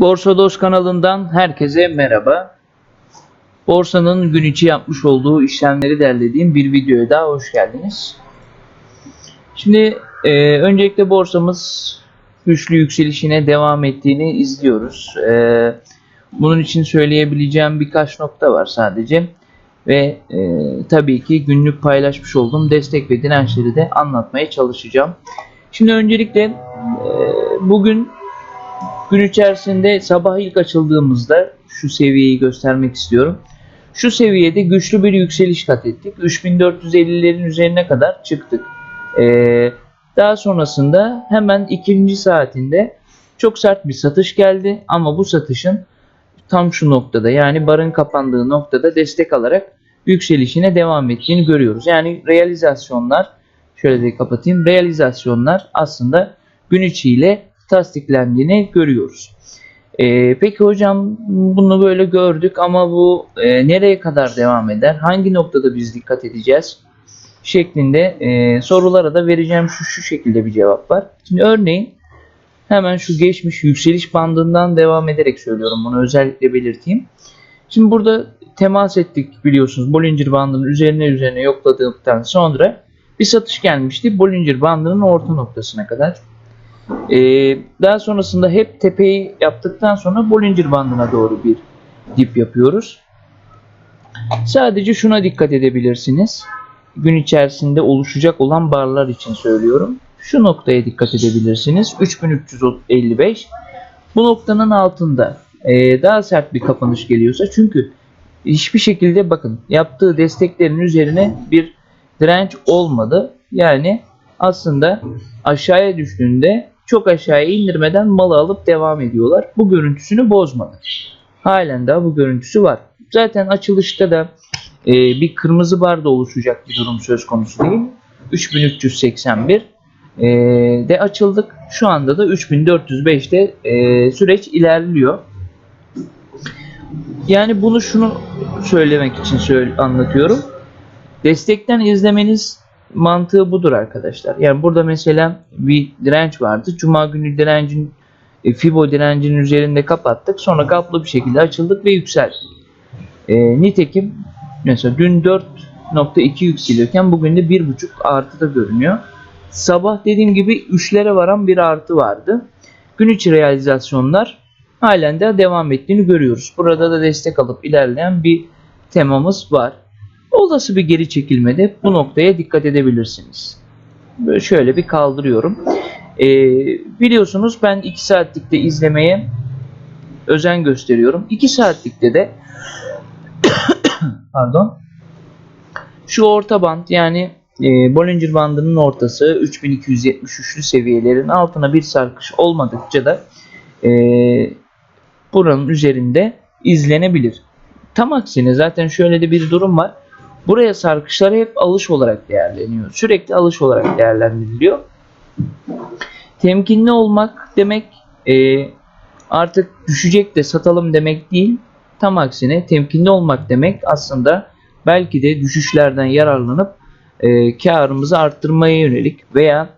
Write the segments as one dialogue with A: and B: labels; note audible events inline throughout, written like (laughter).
A: Borsa Dost kanalından herkese merhaba. Borsanın gün içi yapmış olduğu işlemleri derlediğim bir videoya daha hoş geldiniz. Şimdi e, öncelikle borsamız güçlü yükselişine devam ettiğini izliyoruz. E, bunun için söyleyebileceğim birkaç nokta var sadece. Ve e, tabii ki günlük paylaşmış olduğum destek ve dirençleri de anlatmaya çalışacağım. Şimdi öncelikle e, bugün Gün içerisinde sabah ilk açıldığımızda şu seviyeyi göstermek istiyorum. Şu seviyede güçlü bir yükseliş kat ettik. 3450'lerin üzerine kadar çıktık. Ee, daha sonrasında hemen ikinci saatinde çok sert bir satış geldi. Ama bu satışın tam şu noktada yani barın kapandığı noktada destek alarak yükselişine devam ettiğini görüyoruz. Yani realizasyonlar şöyle de kapatayım. Realizasyonlar aslında gün içiyle tasdiklendiğini görüyoruz. Ee, peki hocam bunu böyle gördük ama bu e, nereye kadar devam eder? Hangi noktada biz dikkat edeceğiz? Şeklinde e, sorulara da vereceğim şu şu şekilde bir cevap var. Şimdi örneğin hemen şu geçmiş yükseliş bandından devam ederek söylüyorum. Bunu özellikle belirteyim. Şimdi burada temas ettik biliyorsunuz. Bollinger bandının üzerine üzerine yokladıktan sonra bir satış gelmişti. Bollinger bandının orta noktasına kadar. Ee, daha sonrasında hep tepeyi yaptıktan sonra Bollinger bandına doğru bir dip yapıyoruz. Sadece şuna dikkat edebilirsiniz. Gün içerisinde oluşacak olan barlar için söylüyorum. Şu noktaya dikkat edebilirsiniz. 3355. Bu noktanın altında e, daha sert bir kapanış geliyorsa çünkü hiçbir şekilde bakın yaptığı desteklerin üzerine bir direnç olmadı. Yani aslında aşağıya düştüğünde çok aşağıya indirmeden malı alıp devam ediyorlar. Bu görüntüsünü bozmadı. Halen daha bu görüntüsü var. Zaten açılışta da e, bir kırmızı bar da oluşacak bir durum söz konusu değil. 3381 e, de açıldık. Şu anda da 3405'te e, süreç ilerliyor. Yani bunu şunu söylemek için söyle, anlatıyorum. Destekten izlemeniz mantığı budur arkadaşlar. Yani burada mesela bir direnç vardı. Cuma günü direncin e, Fibo direncinin üzerinde kapattık. Sonra kaplı bir şekilde açıldık ve yükseldik. E, nitekim mesela dün 4.2 yükseliyorken bugün de 1.5 artıda görünüyor. Sabah dediğim gibi 3'lere varan bir artı vardı. Gün içi realizasyonlar halen de devam ettiğini görüyoruz. Burada da destek alıp ilerleyen bir temamız var. Olası bir geri çekilmede bu noktaya dikkat edebilirsiniz. Böyle şöyle bir kaldırıyorum. Ee, biliyorsunuz ben 2 saatlikte izlemeye özen gösteriyorum. 2 saatlikte de (coughs) pardon şu orta band yani e, Bollinger bandının ortası 3273'lü seviyelerin altına bir sarkış olmadıkça da e, buranın üzerinde izlenebilir. Tam aksine zaten şöyle de bir durum var. Buraya sarkışlar hep alış olarak değerleniyor. Sürekli alış olarak değerlendiriliyor. Temkinli olmak demek e, artık düşecek de satalım demek değil. Tam aksine temkinli olmak demek aslında belki de düşüşlerden yararlanıp e, karımızı arttırmaya yönelik veya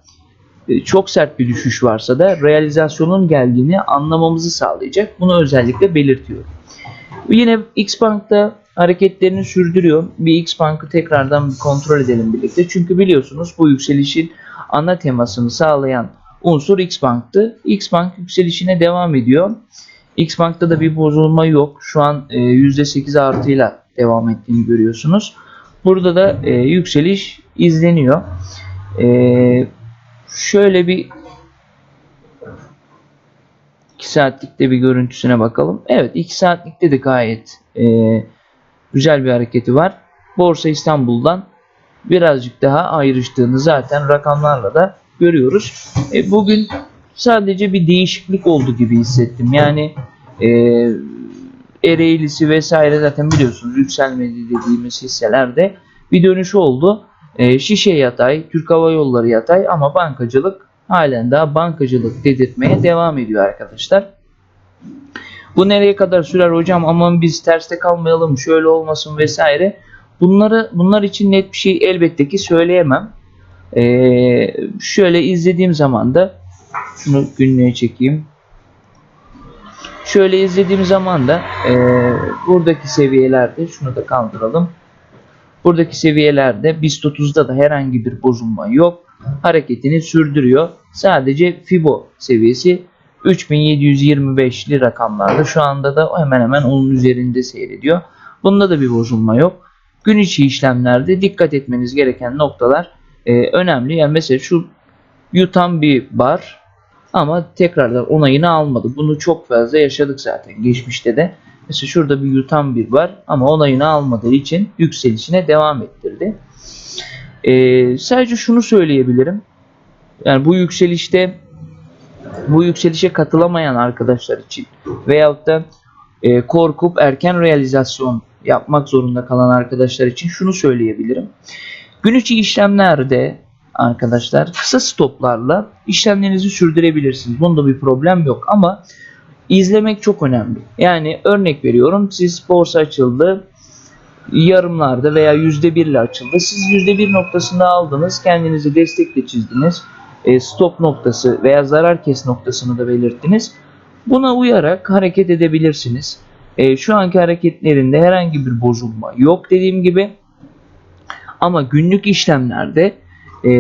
A: e, çok sert bir düşüş varsa da realizasyonun geldiğini anlamamızı sağlayacak. Bunu özellikle belirtiyorum. Yine Xbank'ta hareketlerini sürdürüyor. Bir X Bank'ı tekrardan bir kontrol edelim birlikte. Çünkü biliyorsunuz bu yükselişin ana temasını sağlayan unsur X Bank'tı. X Bank yükselişine devam ediyor. X Bank'ta da bir bozulma yok. Şu an e, %8 artıyla devam ettiğini görüyorsunuz. Burada da e, yükseliş izleniyor. E, şöyle bir 2 saatlikte bir görüntüsüne bakalım. Evet 2 saatlikte de gayet e, güzel bir hareketi var. Borsa İstanbul'dan birazcık daha ayrıştığını zaten rakamlarla da görüyoruz. E, bugün sadece bir değişiklik oldu gibi hissettim. Yani e, Ereğlisi vesaire zaten biliyorsunuz yükselmedi dediğimiz hisselerde bir dönüş oldu. E, şişe yatay, Türk Hava Yolları yatay ama bankacılık halen daha bankacılık dedirtmeye devam ediyor arkadaşlar. Bu nereye kadar sürer hocam aman biz terste kalmayalım şöyle olmasın vesaire. Bunları bunlar için net bir şey elbette ki söyleyemem. Ee, şöyle izlediğim zaman da şunu günlüğe çekeyim. Şöyle izlediğim zaman da e, buradaki seviyelerde şunu da kaldıralım. Buradaki seviyelerde BIST 30'da da herhangi bir bozulma yok. Hareketini sürdürüyor. Sadece Fibo seviyesi 3725'li rakamlarda. Şu anda da hemen hemen onun üzerinde seyrediyor. Bunda da bir bozulma yok. Gün içi işlemlerde dikkat etmeniz gereken noktalar e, önemli. Yani mesela şu yutan bir bar ama tekrardan onayını almadı. Bunu çok fazla yaşadık zaten geçmişte de. Mesela şurada bir yutan bir var ama onayını almadığı için yükselişine devam ettirdi. Ee, sadece şunu söyleyebilirim. Yani bu yükselişte bu yükselişe katılamayan arkadaşlar için veyahut da e, korkup erken realizasyon yapmak zorunda kalan arkadaşlar için şunu söyleyebilirim. Gün içi işlemlerde arkadaşlar kısa stoplarla işlemlerinizi sürdürebilirsiniz. Bunda bir problem yok ama izlemek çok önemli. Yani örnek veriyorum siz borsa açıldı yarımlarda veya yüzde birle açıldı. Siz yüzde bir noktasında aldınız kendinizi destekle çizdiniz. E, stop noktası veya zarar kes noktasını da belirttiniz. Buna uyarak hareket edebilirsiniz. E, şu anki hareketlerinde herhangi bir bozulma yok dediğim gibi. Ama günlük işlemlerde e,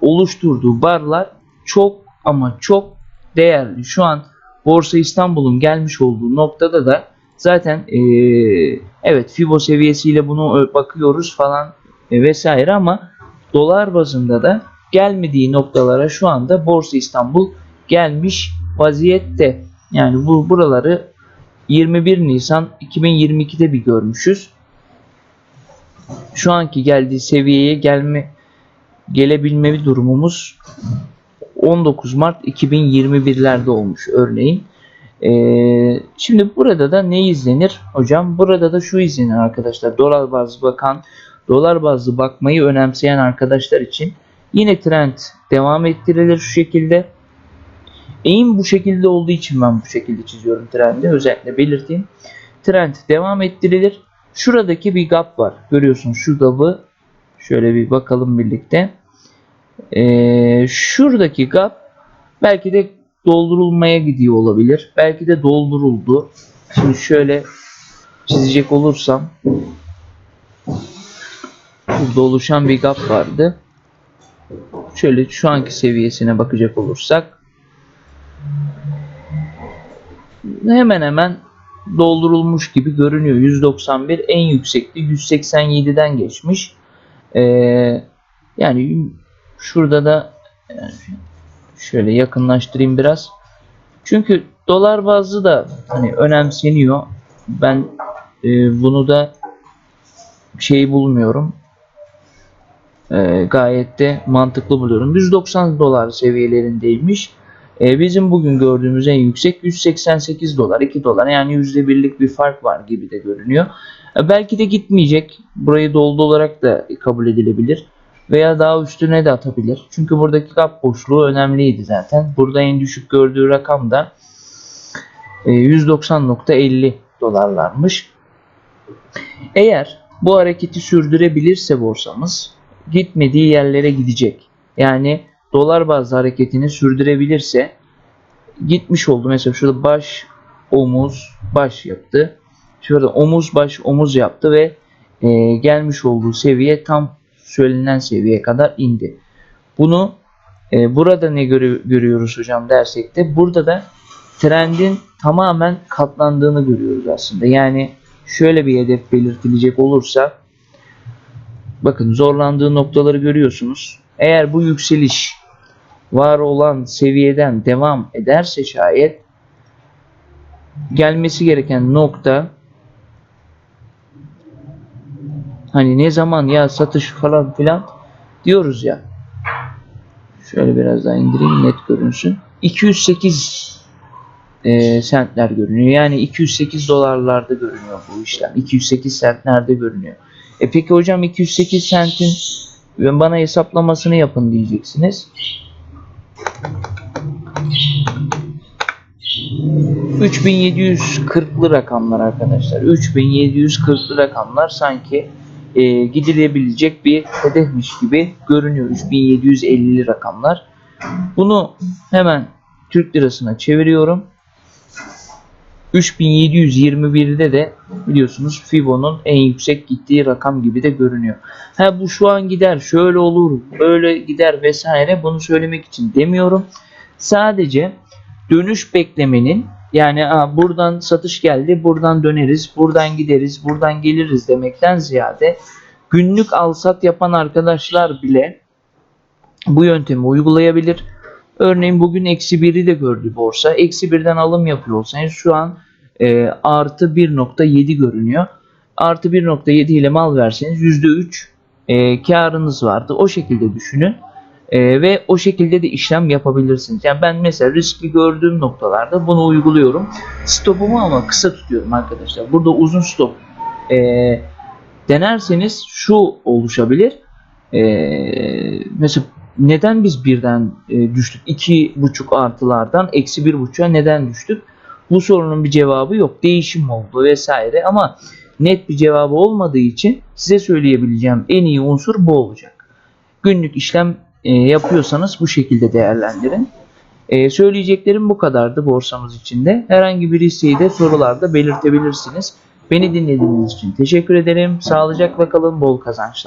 A: oluşturduğu barlar çok ama çok değerli. Şu an Borsa İstanbul'un gelmiş olduğu noktada da zaten evet Fibo seviyesiyle bunu bakıyoruz falan vesaire ama dolar bazında da gelmediği noktalara şu anda Borsa İstanbul gelmiş vaziyette. Yani bu buraları 21 Nisan 2022'de bir görmüşüz. Şu anki geldiği seviyeye gelme gelebilme durumumuz 19 Mart 2021'lerde olmuş örneğin. Ee, şimdi burada da ne izlenir hocam? Burada da şu izlenir arkadaşlar. Dolar bazlı bakan, dolar bazlı bakmayı önemseyen arkadaşlar için yine trend devam ettirilir şu şekilde. Eğim bu şekilde olduğu için ben bu şekilde çiziyorum trendi. Özellikle belirteyim. Trend devam ettirilir. Şuradaki bir gap var. Görüyorsunuz şu gap'ı şöyle bir bakalım birlikte. Ee, şuradaki gap belki de doldurulmaya gidiyor olabilir. Belki de dolduruldu. Şimdi şöyle çizecek olursam burada oluşan bir gap vardı. Şöyle şu anki seviyesine bakacak olursak hemen hemen doldurulmuş gibi görünüyor. 191 en yüksekti. 187'den geçmiş. Ee, yani şurada da şöyle yakınlaştırayım biraz. Çünkü dolar bazlı da hani önemseniyor. Ben e, bunu da şey bulmuyorum. E, gayet de mantıklı buluyorum. 190 dolar seviyelerindeymiş. E, bizim bugün gördüğümüz en yüksek 188 dolar, 2 dolar yani %1'lik bir fark var gibi de görünüyor. E, belki de gitmeyecek. Burayı doldu olarak da kabul edilebilir. Veya daha üstüne de atabilir. Çünkü buradaki gap boşluğu önemliydi zaten. Burada en düşük gördüğü rakam da e, 190.50 dolarlarmış. Eğer bu hareketi sürdürebilirse borsamız gitmediği yerlere gidecek. Yani dolar bazlı hareketini sürdürebilirse gitmiş oldu. Mesela şurada baş, omuz, baş yaptı. Şurada omuz, baş, omuz yaptı ve e, gelmiş olduğu seviye tam söylenen seviyeye kadar indi. Bunu e, burada ne görü görüyoruz hocam dersek de burada da trendin tamamen katlandığını görüyoruz aslında. Yani şöyle bir hedef belirtilecek olursa bakın zorlandığı noktaları görüyorsunuz. Eğer bu yükseliş var olan seviyeden devam ederse şayet gelmesi gereken nokta hani ne zaman ya satış falan filan diyoruz ya. Şöyle biraz daha indireyim net görünsün. 208 e, sentler görünüyor. Yani 208 dolarlarda görünüyor bu işlem. 208 sentlerde görünüyor. E peki hocam 208 sentin bana hesaplamasını yapın diyeceksiniz. 3740'lı rakamlar arkadaşlar. 3740'lı rakamlar sanki e, gidilebilecek bir hedefmiş gibi görünüyor. 3750'li rakamlar. Bunu hemen Türk lirasına çeviriyorum. 3721'de de biliyorsunuz Fibo'nun en yüksek gittiği rakam gibi de görünüyor. Ha bu şu an gider, şöyle olur, böyle gider vesaire bunu söylemek için demiyorum. Sadece dönüş beklemenin yani "Aa, buradan satış geldi, buradan döneriz, buradan gideriz, buradan geliriz demekten ziyade günlük alsat yapan arkadaşlar bile bu yöntemi uygulayabilir. Örneğin bugün eksi 1'i de gördü borsa. Eksi 1'den alım yapıyor olsanız şu an e, artı 1.7 görünüyor. Artı 1.7 ile mal verseniz %3 e, karınız vardı. O şekilde düşünün. E, ve o şekilde de işlem yapabilirsiniz. Yani ben mesela riski gördüğüm noktalarda bunu uyguluyorum. Stopumu ama kısa tutuyorum arkadaşlar. Burada uzun stop e, denerseniz şu oluşabilir. E, mesela neden biz birden e, düştük? iki buçuk artılardan eksi bir buçuğa neden düştük? Bu sorunun bir cevabı yok. Değişim oldu vesaire ama net bir cevabı olmadığı için size söyleyebileceğim en iyi unsur bu olacak. Günlük işlem e, yapıyorsanız bu şekilde değerlendirin. E, söyleyeceklerim bu kadardı borsamız için de. Herhangi bir isteği de sorularda belirtebilirsiniz. Beni dinlediğiniz için teşekkür ederim. Sağlıcakla kalın, bol kazançlar.